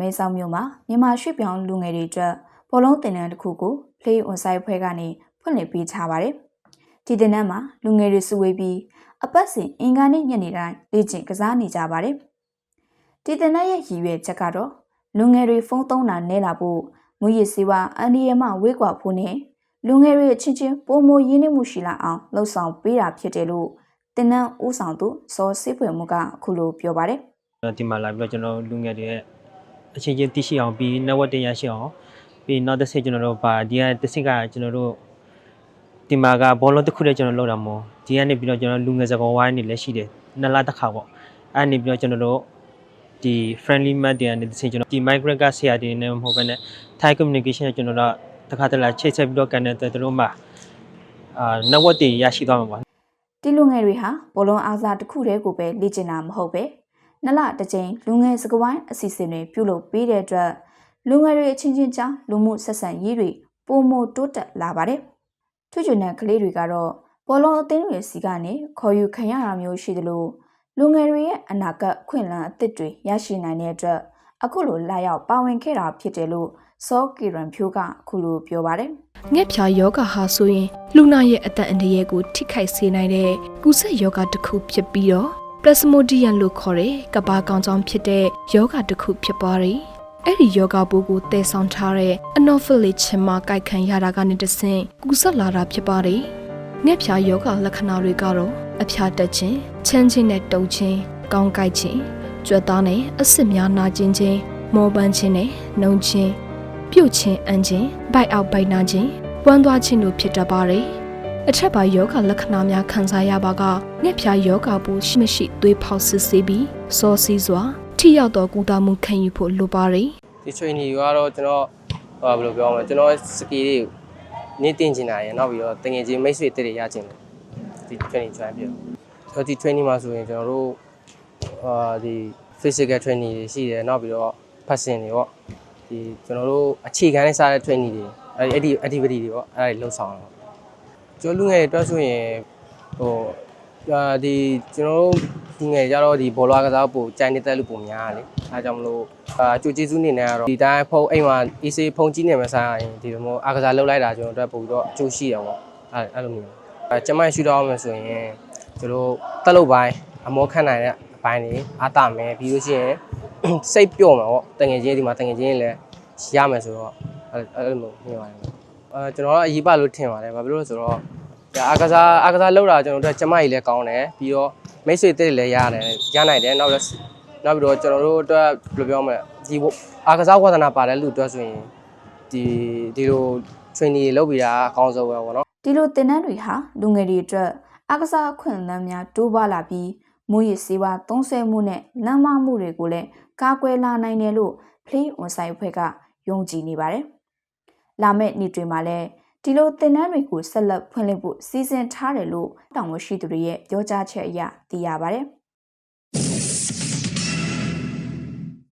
မဲဆောက်မြို့မှာမြန်မာရွှေ့ပြောင်းလူငယ်တွေအတွက်ဘောလုံးတင်နန်းတစ်ခုကို Play On Site ဖွဲ့ကနေဖွင့်လှစ်ပေးထားပါတယ်။ဒီတင်နန်းမှာလူငယ်တွေစုဝေးပြီးအပတ်စဉ်အင်္ဂါနေ့ညနေတိုင်းလေ့ကျင့်ကစားနေကြပါတယ်။ဒီတင်နန်းရဲ့ရည်ရွယ်ချက်ကတော့လူငယ်တွေဖုန်းသုံးတာနဲလာဖို့မူရည်စေဝါအန်ဒီယမဝေးကွာဖို့နဲ့လူငယ်တွေအချင်းချင်းပုံမရင်းနှီးမှုရှိလာအောင်လှုံ့ဆော်ပေးတာဖြစ်တယ်လို့တင်နန်းဦးဆောင်သူစောစေးဖွယ်မှုကအခုလိုပြောပါတယ်ကျွန်တော်ဒီမှာလာပြီးတော့ကျွန်တော်လူငယ်တွေရဲ့ အချင်းချင်းသိရှိအောင်ပြီး network တင်ရရှိအောင်ပြီးနောက်တစ်ဆင့်ကျွန်တော်တို့ဗာဒီကတစ်ဆင့်ကကျွန်တော်တို့ဒီမှာကဘောလုံးတစ်ခုတည်းကျွန်တော်လောက်တာမို့ဒီကနေပြီးတော့ကျွန်တော်လူငယ်စကောဝိုင်းနေလည်းရှိတယ်နှစ်လတစ်ခါပေါ့အဲ့နေပြီးတော့ကျွန်တော်တို့ဒီ friendly mat တွေကနေတစ်ဆင့်ကျွန်တော်ဒီ migrant ကဆရာတွေနဲ့မဟုတ်ဘဲနဲ့ Thai communication နဲ့ကျွန်တော်တို့တခါတည်းလာချိတ်ဆက်ပြီးတော့ကန်တဲ့သူတို့မှာအာ network တွေရရှိသွားမှာပါဒီလူငယ်တွေဟာဘောလုံးအားစားတစ်ခုတည်းကိုပဲလေ့ကျင့်တာမဟုတ်ပဲ နှစ်လတစ်ကြိမ်လူငယ်စကဝိုင်းအစီအစဉ်တွေပြုလုပ်ပေးတဲ့အတွက်လူငယ်တွေအချင်းချင်းကြားလူမှုဆက်ဆံရေးတွေပုံမတိုးတက်လာပါတယ်။ထွေချွန်တဲ့ကလေးတွေကတော့ဘောလုံးအသင်းတွေစီကနေခေါ်ယူခံရတာမျိုးရှိသလိုလူငယ်တွေရဲ့အနာဂတ်ခွင့်လန်းအသစ်တွေရရှိနိုင်တဲ့အတွက်အခုလိုလာရောက်ပါဝင်ခဲ့တာဖြစ်တယ်လို့စောကီရန်ဖြိုးကအခုလိုပြောပါတယ်။ငှက်ဖြာယောဂဟာဆိုရင်လူနာရဲ့အသက်အန္တရာယ်ကိုထိခိုက်စေနိုင်တဲ့ကုသယောဂတစ်ခုဖြစ်ပြီးတော့ plasmodium လို့ခေါ်တဲ့ကဘာကောင်ကြောင့်ဖြစ်တဲ့ယောဂတစ်ခုဖြစ်ပါတယ်။အဲ့ဒီယောဂပိုးကိုတည်ဆောင်ထားတဲ့ anopheles ချင်မှာကြိုက်ခံရတာကနေတဆင့်ကုသလာတာဖြစ်ပါတယ်။ငှက်ဖြာယောဂလက္ခဏာတွေကတော့အဖျားတက်ခြင်း၊ချမ်းခြင်းနဲ့တုပ်ခြင်း၊ကောင်းကိုက်ခြင်း၊ကြွက်သားနဲ့အဆစ်များနာကျင်ခြင်း၊မောပန်းခြင်းနဲ့နှုံခြင်းပြုတ်ခြင်းအန်ခြင်း၊ဘိုက်အောက်ဘိုက်နာခြင်း၊ဝမ်းသွားခြင်းတို့ဖြစ်တတ်ပါတယ်။ အထက်ပါယောဂလက္ခဏာများခံစားရပါကငှက်ဖြာယောဂပိုးရှိမရှိသွေးဖောက်စစ်ဆေးပြီးစောစီးစွာထိရောက်သောကုသမှုခံယူဖို့လိုပါတယ်ဒီ training ကတော့ကျွန်တော်ဟိုဘယ်လိုပြောမလဲကျွန်တော် skill တွေကိုနေတင်ချင်တာရယ်နောက်ပြီးတော့တငယ်ချင်းမိတ်ဆွေတက်တွေရချင်တယ်ဒီ training join ပြီးတော့ဒီ training မှာဆိုရင်ကျွန်တော်တို့အာဒီ physical training တွေရှိတယ်နောက်ပြီးတော့ passing တွေပေါ့ဒီကျွန်တော်တို့အခြေခံနဲ့စားတဲ့ training တွေအဲ့ဒီ activity တွေပေါ့အဲ့ဒါတွေလှုပ်ဆောင်တော့ ကျွန်တော်လူငယ်တွေတွက်ဆိုရင်ဟိုအာဒီကျွန်တော်တို့လူငယ်ကြတော့ဒီဘောလုံးကစားဖို့ကြိုင်နေတဲ့လူပုံများတယ်အဲဒါကြောင့်မလို့အာကြိုကျေးဇူးနေနဲ့ကတော့ဒီတိုင်းဖုန်းအိမ်မှာ AC ဖုန်းကြီးနေမှာစားရင်ဒီလိုမျိုးအားကစားလုပ်လိုက်တာကျွန်တော်တို့ပို့ပြီးတော့အကျိုးရှိတယ်ပေါ့အဲအဲ့လိုမျိုးအဲကျမရှူတော့အောင်မယ်ဆိုရင်ကျွန်တော်တက်လုတ်ပိုင်းအမောခန့်နိုင်တဲ့အပိုင်းတွေအားတာမယ်ပြီးလို့ရှိရင်စိတ်ပျော့မှာပေါ့တငယ်ချင်းဒီမှာတငယ်ချင်းလည်းရမယ်ဆိုတော့အဲ့အဲ့လိုမျိုးမြင်ပါတယ် အဲကျွန်တော်ကအရေးပါလို့ထင်ပါတယ်ဘာဖြစ်လို့လဲဆိုတော့ဒါအားကစားအားကစားလောက်တာကျွန်တော်တို့ကကျမကြီးလည်းကောင်းတယ်ပြီးတော့မိတ်ဆွေတက်တွေလည်းရတယ်ရနိုင်တယ်နောက်လည်းနောက်ပြီးတော့ကျွန်တော်တို့အတွက်ဘယ်လိုပြောမလဲဒီအားကစားဝါသနာပါတဲ့လူအတွက်ဆိုရင်ဒီဒီလို training တွေလုပ်ပြီးတာအကောင်းဆုံးပဲပေါ့နော်ဒီလိုတင်နန်းတွေဟာလူငယ်တွေအတွက်အားကစားအခွင့်အလမ်းများတိုးပွားလာပြီးမူရည်စေဝါသုံးဆွဲမှုနဲ့လမ်းမမှုတွေကိုလည်းကာကွယ်လာနိုင်တယ်လို့ Play On Site အဖွဲ့ကယုံကြည်နေပါတယ်။ လာမယ့်နေ့တွေမှာလည်းဒီလိုတင်နန်းတွေကိုဆက်လက်ဖွင့်လှစ်ဖို့စီစဉ်ထားတယ်လို့တောင်ဝရှိသူတွေရဲ့ပြောကြားချက်အရသိရပါတယ်။